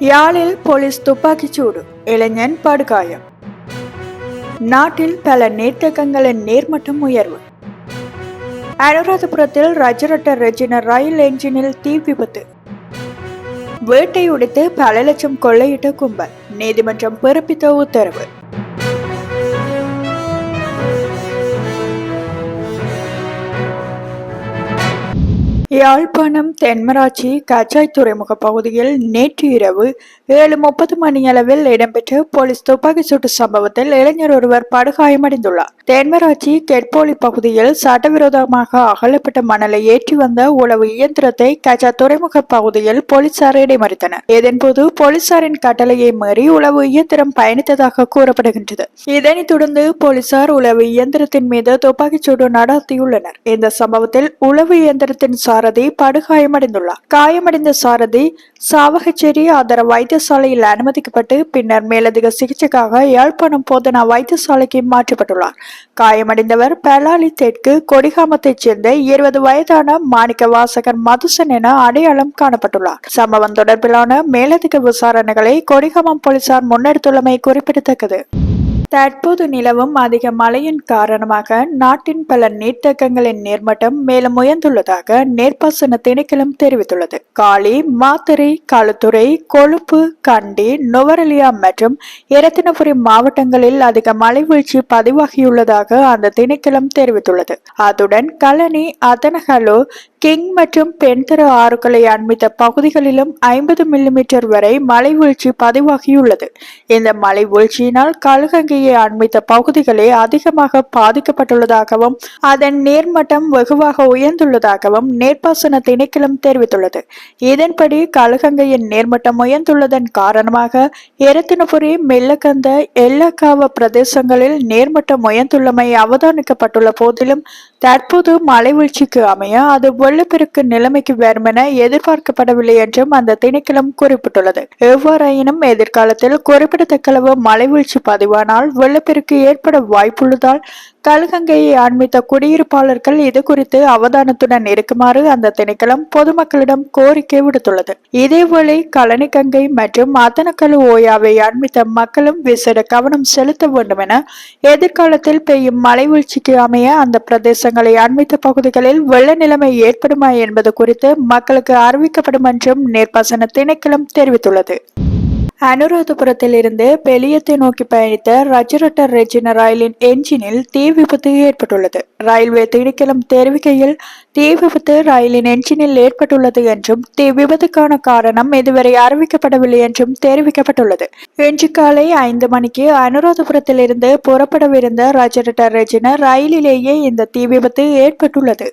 யாழில் போலீஸ் துப்பாக்கிச்சூடு இளைஞன் படுகாயம். நாட்டில் பல நீர்த்தேக்கங்களின் நீர்மட்டம் உயர்வு. அனுராதபுரத்தில் ரஜரட்ட ரெஜின ரயில் என்ஜினில் தீ விபத்து. வீட்டை உடைத்து பல லட்சம் கொள்ளையிட்ட கும்பல். நீதிமன்றம் பிறப்பித்த உத்தரவு. யாழ்ப்பாணம் தென்மராட்சி கச்சாய் துறைமுக பகுதியில் நேற்று இரவு ஏழு முப்பது மணியளவில் இடம்பெற்ற போலீஸ் துப்பாக்கி சூட்டு சம்பவத்தில் இளைஞர் ஒருவர் படுகாயமடைந்துள்ளார். தென்மராட்சி கெட்போலி பகுதியில் சட்டவிரோதமாக அகலப்பட்ட மணலை ஏற்றி வந்த உளவு இயந்திரத்தை கச்சா துறைமுக பகுதியில் போலீசார் இடைமறித்தனர். இதன்போது போலீசாரின் கட்டளையை மீறி உளவு இயந்திரம் பயணித்ததாக கூறப்படுகின்றது. இதனைத் தொடர்ந்து போலீசார் உளவு இயந்திரத்தின் மீது துப்பாக்கிச்சூடு நடத்தியுள்ளனர். இந்த சம்பவத்தில் உளவு இயந்திரத்தின் சாரதி படுகாயமடைந்துள்ளார். காயமடைந்த சாரதி சாவகச்சேரி ஆதர வைத்தியசாலையில் அனுமதிக்கப்பட்டு பின்னர் மேலதிக சிகிச்சைக்காக யாழ்ப்பாணம் போதனா வைத்தியசாலைக்கு மாற்றப்பட்டுள்ளார். காயமடைந்தவர் பலாலி தெற்கு கொடிகாமத்தைச் சேர்ந்த இருபது வயதான மாணிக்க வாசகர் மதுசன் என அடையாளம் காணப்பட்டுள்ளார். சம்பவம் தொடர்பிலான மேலதிக விசாரணைகளை கொடிகாமம் போலீசார் முன்னெடுத்துள்ளமை குறிப்பிடத்தக்கது. தற்போது நிலவும் அதிக மழையின் காரணமாக நாட்டின் பல நீர்த்தேக்கங்களின் நீர்மட்டம் மேலும் உயர்ந்துள்ளதாக நீர்ப்பாசன திணைக்களம் தெரிவித்துள்ளது. காளி மாத்தறை களுத்துறை கொழுப்பு கண்டி நுவரெலியா மற்றும் இரத்தினபுரி மாவட்டங்களில் அதிக மழை வீழ்ச்சி பதிவாகியுள்ளதாக அந்த திணைக்களம் தெரிவித்துள்ளது. அத்துடன் கலனி அதனகலு கிங் மற்றும் பெண்தர ஆறுகளை அண்மித்த பகுதிகளிலும் ஐம்பது மில்லிமீட்டர் வரை மழை வீழ்ச்சி பதிவாகியுள்ளது. இந்த மழை வீழ்ச்சியினால் கழுகங்கையை அண்மித்த பகுதிகளே அதிகமாக பாதிக்கப்பட்டுள்ளதாகவும் அதன் நீர்மட்டம் வெகுவாக உயர்ந்துள்ளதாகவும் நீர்ப்பாசன திணைக்களம் தெரிவித்துள்ளது. இதன்படி கழுகங்கையின் நீர்மட்டம் உயர்ந்துள்ளதன் காரணமாக எரத்தினபுரி மெல்லக்கந்த எல்லக்காவ பிரதேசங்களில் நீர்மட்டம் உயர்ந்துள்ளமை அவதானிக்கப்பட்டுள்ள போதிலும் தற்போது மழை வீழ்ச்சிக்கு அமைய அது வெள்ளப்பெருக்கு நிலைமைக்கு வேறுமென எதிர்பார்க்கப்படவில்லை என்றும் அந்த திணைக்களம் குறிப்பிட்டுள்ளது. எவ்வாறாயினும் எதிர்காலத்தில் குறிப்பிடத்தக்க அளவு மழை வீழ்ச்சி பதிவானால் வெள்ளப்பெருக்கு ஏற்பட வாய்ப்புள்ளதால் கழுகங்கையை ஆன்மித்த குடியிருப்பாளர்கள் இது குறித்து அவதானத்துடன் இருக்குமாறு அந்த திணைக்களம் பொதுமக்களிடம் கோரிக்கை விடுத்துள்ளது. இதேவேளை கழனிகங்கை மற்றும் அத்தனக்கழு ஓயாவை ஆன்மித்த மக்களும் விசேட கவனம் செலுத்த வேண்டும் என எதிர்காலத்தில் பெய்யும் மழை வீழ்ச்சிக்கு அமைய அந்த பிரதேசங்களை அண்மித்த பகுதிகளில் வெள்ள நிலைமை ஏற்ப ஏற்படுமா என்பது குறித்து மக்களுக்கு அறிவிக்கப்படும் என்றும் நீர்ப்பாசன திணைக்களம் தெரிவித்துள்ளது. அனுராதபுரத்தில் இருந்து பெலியத்தை நோக்கி பயணித்த ரஜரட்டர் ரெஜின ரயிலின் என்ஜினில் தீ விபத்து ஏற்பட்டுள்ளது. ரயில்வே திணைக்களம் தெரிவிக்கையில் தீ விபத்து ரயிலின் என்ஜினில் ஏற்பட்டுள்ளது என்றும் தீ விபத்துக்கான காரணம் இதுவரை அறிவிக்கப்படவில்லை என்றும் தெரிவிக்கப்பட்டுள்ளது. இன்று காலை ஐந்து மணிக்கு அனுராதபுரத்தில் இருந்து புறப்படவிருந்த ரஜரட்டர் ரெஜின ரயிலிலேயே இந்த தீ விபத்து ஏற்பட்டுள்ளது.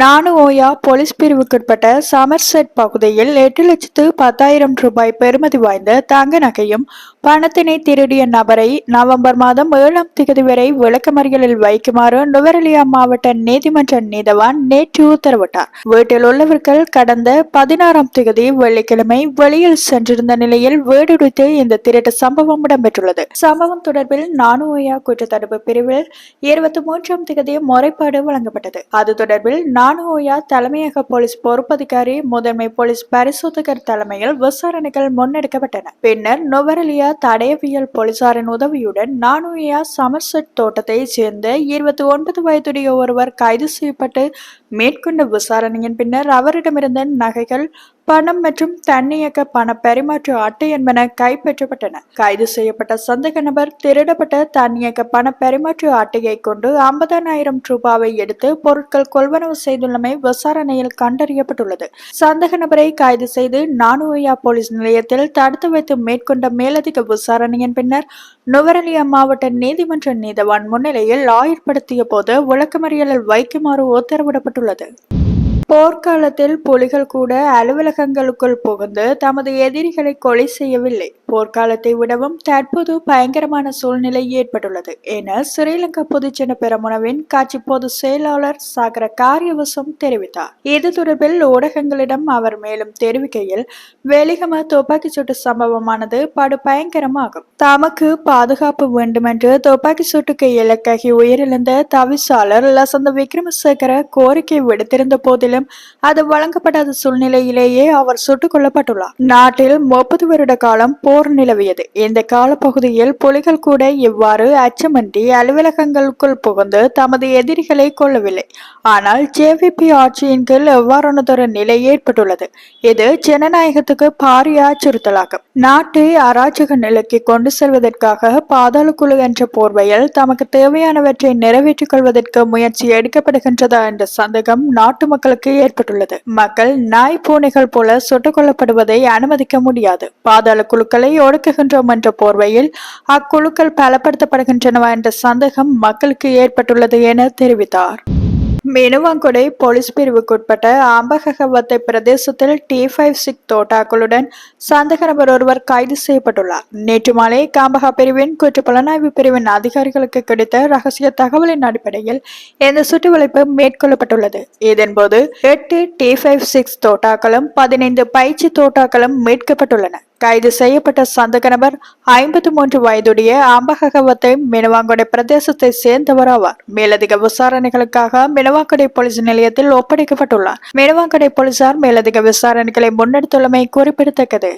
நானு ஓயா போலீஸ் பிரிவுக்குட்பட்ட சமர்செட் பகுதியில் எட்டு லட்சத்து பத்தாயிரம் ரூபாய் பெறுமதி வாய்ந்த தங்க நகையும் பணத்தினை திருடிய நபரை நவம்பர் மாதம் ஏழாம் தேதி வரை விளக்கமறியலில் வைக்குமாறு நுவரெலியா மாவட்ட நீதிமன்ற நீதவான் நேற்று உத்தரவிட்டார். வீட்டில் உள்ளவர்கள் கடந்த பதினாறாம் தேதி வெள்ளிக்கிழமை வெளியில் சென்றிருந்த நிலையில் வீடுடித்து இந்த திருட்டு சம்பவம் இடம்பெற்றுள்ளது. சம்பவம் தொடர்பில் நானு ஓயா குற்றத்தடுப்பு பிரிவில் இருபத்தி மூன்றாம் தேதி முறைப்பாடு வழங்கப்பட்டது. அது தொடர்பில் நானுஓயா தலைமையக போலீஸ் பொறுப்பதிகாரி முதன்மை போலீஸ் பரிசோதகர் தலைமையில் விசாரணைகள் முன்னெடுக்கப்பட்டன. பின்னர் நுவரலியா தடயவியல் போலீசாரின் உதவியுடன் நானுயா சமர்செட் தோட்டத்தைச் சேர்ந்த இருபத்தி ஒன்பது வயதுடைய ஒருவர் கைது செய்யப்பட்டு மேற்கொண்ட விசாரணையின் பின்னர் அவரிடமிருந்த நகைகள் பணம் மற்றும் தன்னியக்க பண பரிமாற்ற அட்டை என்பன கைப்பற்றப்பட்டன. கைது செய்யப்பட்ட சந்தேக நபர் திருடப்பட்ட தன்னியக்க பண பரிமாற்ற அட்டையை கொண்டு ஐம்பதாயிரம் ரூபாவை எடுத்து பொருட்கள் கொள்வனவு செய்துள்ளமை விசாரணையில் கண்டறியப்பட்டுள்ளது. சந்தேக நபரை கைது செய்து நானுவையா போலீஸ் நிலையத்தில் தடுத்து வைத்து மேற்கொண்ட மேலதிக விசாரணையின் பின்னர் நுவரலியா மாவட்ட நீதிமன்ற நீதவான் முன்னிலையில் ஆயர்படுத்திய போது விளக்கமறியலில் வைக்குமாறு உத்தரவிடப்பட்டுள்ளது. போர்க்காலத்தில் புலிகள் கூட அலுவலகங்களுக்குள் புகுந்து தமது எதிரிகளை கொலை செய்யவில்லை. போர்க்காலத்தை விடவும் தற்போது பயங்கரமான சூழ்நிலை ஏற்பட்டுள்ளது. என ஸ்ரீலங்கா பொதுஜன பெரமுனவின் கட்சி பொது செயலாளர் சாகர காரியவசம் தெரிவித்தார். இது தொடர்பில் ஊடகங்களிடம் அவர் மேலும் தெரிவிக்கையில் வெளிகம துப்பாக்கி சூட்டு சம்பவமானது படு பயங்கரமாகும். தமக்கு பாதுகாப்பு வேண்டுமென்று துப்பாக்கி சூட்டுக்கு இலக்காகி உயிரிழந்த தவிசாளர் லசந்த விக்ரமசேகர கோரிக்கை விடுத்திருந்த போதிலும் போதிலும் அது வழங்கப்படாத சூழ்நிலையிலேயே அவர் சுட்டுக் கொல்லப்பட்டுள்ளார். நாட்டில் முப்பது வருட காலம் போர் நிலவியது. இந்த காலப்பகுதியில் புலிகள் கூட இவ்வாறு அச்சமின்றி அலுவலகங்களுக்குள் புகுந்து தமது எதிரிகளை கொள்ளவில்லை ஆனால் ஜேவிபி ஆட்சியின் கீழ் எவ்வாறானதொரு நிலை ஏற்பட்டுள்ளது. இது ஜனநாயகத்துக்கு பாரிய அச்சுறுத்தலாகும் நாட்டை அராஜக நிலைக்கு கொண்டு செல்வதற்காக பாதாள குழு என்ற போர்வையில் தமக்கு தேவையானவற்றை நிறைவேற்றிக் கொள்வதற்கு முயற்சி எடுக்கப்படுகின்றதா என்ற சந்தேகம் நாட்டு மக்களுக்கு ஏற்பட்டுள்ளது. மக்கள் நாய் பூனைகள் போல சுட்டுக் கொல்லப்படுவதை அனுமதிக்க முடியாது. பாதாள குழுக்களை ஒடுக்குகின்றோம் என்ற போர்வையில் அக்குழுக்கள் பலப்படுத்தப்படுகின்றனவா என்ற சந்தேகம் மக்களுக்கு ஏற்பட்டுள்ளது என தெரிவித்தார். மினுவாங்குடை போலீஸ் பிரிவுக்குட்பட்ட அம்பககவத்தை பிரதேசத்தில் டி ஃபைவ் சிக் தோட்டாக்களுடன் சந்தேக நபர் ஒருவர் கைது செய்யப்பட்டுள்ளார். நேற்று மாலை காம்பகா பிரிவின் குற்றப்புலனாய்வு பிரிவின் அதிகாரிகளுக்கு கிடைத்த ரகசிய தகவலின் அடிப்படையில் இந்த சுற்றுவளைப்பு மேற்கொள்ளப்பட்டுள்ளது. இதன்போது எட்டு டி ஃபைவ் சிக்ஸ் தோட்டாக்களும் பதினைந்து பயிற்சி தோட்டாக்களும் மீட்கப்பட்டுள்ளன. கைது செய்யப்பட்ட சந்தக நபர் ஐம்பத்தி மூன்று வயதுடைய அம்பகவத்தை மினவாங்குடை பிரதேசத்தை சேர்ந்தவர் ஆவார் மேலதிக விசாரணைகளுக்காக மினவாங்குடை போலீஸ் நிலையத்தில் ஒப்படைக்கப்பட்டுள்ளார். மினவாங்குடை போலீசார் மேலதிக விசாரணைகளை முன்னெடுத்துள்ளமை குறிப்பிடத்தக்கது.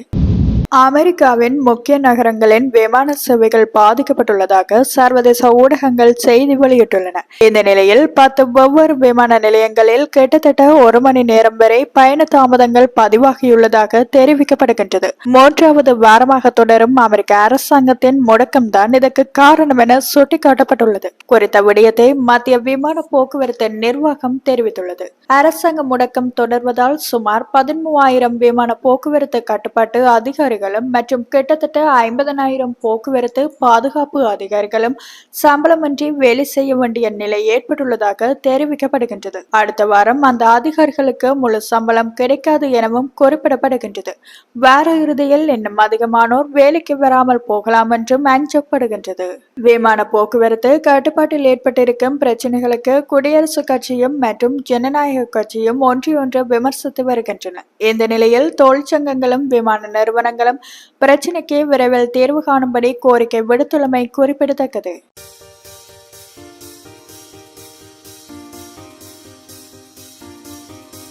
அமெரிக்காவின் முக்கிய நகரங்களின் விமான சேவைகள் பாதிக்கப்பட்டுள்ளதாக சர்வதேச ஊடகங்கள் செய்தி வெளியிட்டுள்ளன. இந்த நிலையில் பத்து ஒவ்வொரு விமான நிலையங்களில் கிட்டத்தட்ட ஒரு மணி நேரம் வரை பயண தாமதங்கள் பதிவாகியுள்ளதாக தெரிவிக்கப்படுகின்றது. மூன்றாவது வாரமாக தொடரும் அமெரிக்க அரசாங்கத்தின் முடக்கம்தான் இதற்கு காரணம் என சுட்டிக்காட்டப்பட்டுள்ளது. குறித்த விடயத்தை மத்திய விமான போக்குவரத்து நிர்வாகம் தெரிவித்துள்ளது. அரசாங்க முடக்கம் தொடர்வதால் சுமார் பதிமூவாயிரம் விமான போக்குவரத்து கட்டுப்பாட்டு அதிகாரிகளும் மற்றும் கிட்டத்தட்ட ஐம்பதனாயிரம் போக்குவரத்து பாதுகாப்பு அதிகாரிகளும் சம்பளமின்றி வேலை செய்ய வேண்டிய நிலை ஏற்பட்டுள்ளதாக தெரிவிக்கப்படுகின்றது. அடுத்த வாரம் அந்த அதிகாரிகளுக்கு முழு சம்பளம் கிடைக்காது எனவும் குறிப்பிடப்படுகின்றது. வார இறுதியில் இன்னும் அதிகமானோர் வேலைக்கு வராமல் போகலாம் என்றும் அஞ்சப்படுகின்றது. விமான போக்குவரத்து கட்டுப்பாட்டில் ஏற்பட்டிருக்கும் பிரச்சனைகளுக்கு குடியரசுக் கட்சியும் மற்றும் ஜனநாயக ஜனநாயக கட்சியும் ஒன்றியொன்று விமர்சித்து வருகின்றன. இந்த நிலையில் தொழிற்சங்கங்களும் விமான நிறுவனங்களும் பிரச்சினைக்கு விரைவில் தீர்வு காணும்படி கோரிக்கை விடுத்துள்ளமை குறிப்பிடத்தக்கது.